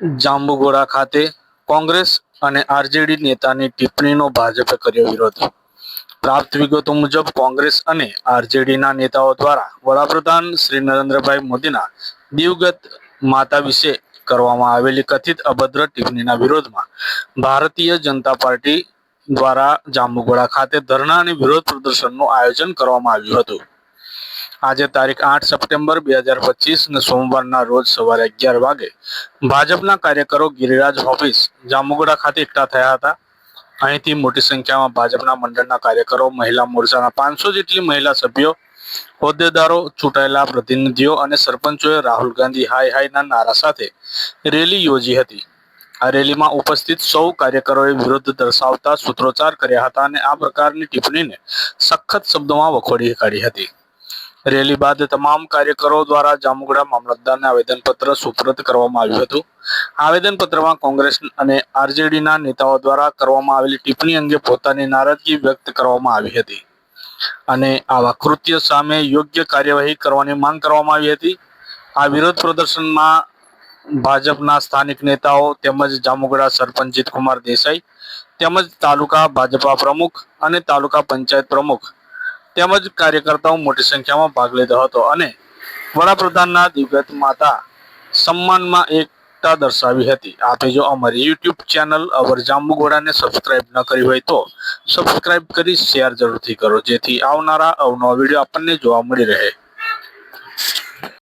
જાંબુઘોડા ખાતે કોંગ્રેસ અને આરજેડી નેતાની ટિપ્પણીનો ભાજપે કર્યો વિરોધ. પ્રાપ્ત વિગતો મુજબ, કોંગ્રેસ અને આરજેડીના નેતાઓ દ્વારા વડાપ્રધાન શ્રી નરેન્દ્રભાઈ મોદીના દિવગત માતા વિશે કરવામાં આવેલી કથિત અભદ્ર ટિપ્પણીના વિરોધમાં ભારતીય જનતા પાર્ટી દ્વારા જાંબુગોડા ખાતે ધરણા અને વિરોધ પ્રદર્શનનું આયોજન કરવામાં આવ્યું હતું. આજે તારીખ આઠ સપ્ટેમ્બર બે હજાર પચીસ ને સોમવારના રોજ સવારે અગિયાર વાગે ભાજપના કાર્યકરો ગિરિરાજ ઓફિસ જામુગડા ખાતે એકઠા થયા હતા. અહીંથી મોટી સંખ્યામાં ભાજપના મંડળના કાર્યકરો, મહિલા મોરચાના પાંચસો જેટલી મહિલા સભ્યો, હોદ્દેદારો, ચૂંટાયેલા પ્રતિનિધિઓ અને સરપંચોએ રાહુલ ગાંધી હાય હાયના નારા સાથે રેલી યોજી હતી. આ રેલીમાં ઉપસ્થિત સૌ કાર્યકરોએ વિરોધ દર્શાવતા સૂત્રોચ્ચાર કર્યા હતા અને આ પ્રકારની ટિપ્પણીને સખત શબ્દોમાં વખોડી કાઢી હતી. રેલી બાદ તમામ કાર્યકરો દ્વારા જામુગડા મામલતદારને આવેદનપત્ર સુપ્રત કરવામાં આવ્યું હતું. આવેદનપત્રમાં કોંગ્રેસ અને આરજેડીના નેતાઓ દ્વારા કરવામાં આવેલી ટિપ્પણી અંગે પોતાની નારાજગી વ્યક્ત કરવામાં આવી હતી. અને આવા કૃત્ય સામે યોગ્ય કાર્યવાહી કરવાની માંગ કરવામાં આવી હતી. આ વિરોધ પ્રદર્શનમાં ભાજપના સ્થાનિક નેતાઓ તેમજ જામુગડા સરપંચ જીતકુમાર દેસાઈ તેમજ તાલુકા ભાજપા પ્રમુખ અને તાલુકા પંચાયત પ્રમુખ તેમજ કાર્યકર્તાઓ મોટી સંખ્યામાં ભાગ લીધો હતો અને વડાપ્રધાનના દિવગત માતા સન્માનમાં એકતા દર્શાવી હતી. આપે જો અમારી યુટ્યુબ ચેનલ અવર જાંબુઘોડાને સબસ્ક્રાઇબ ન કરી હોય તો સબસ્ક્રાઇબ કરી શેર જરૂરથી કરો. જેથી આવનારા અવનવા વીડિયો આપણને જોવા મળી રહે.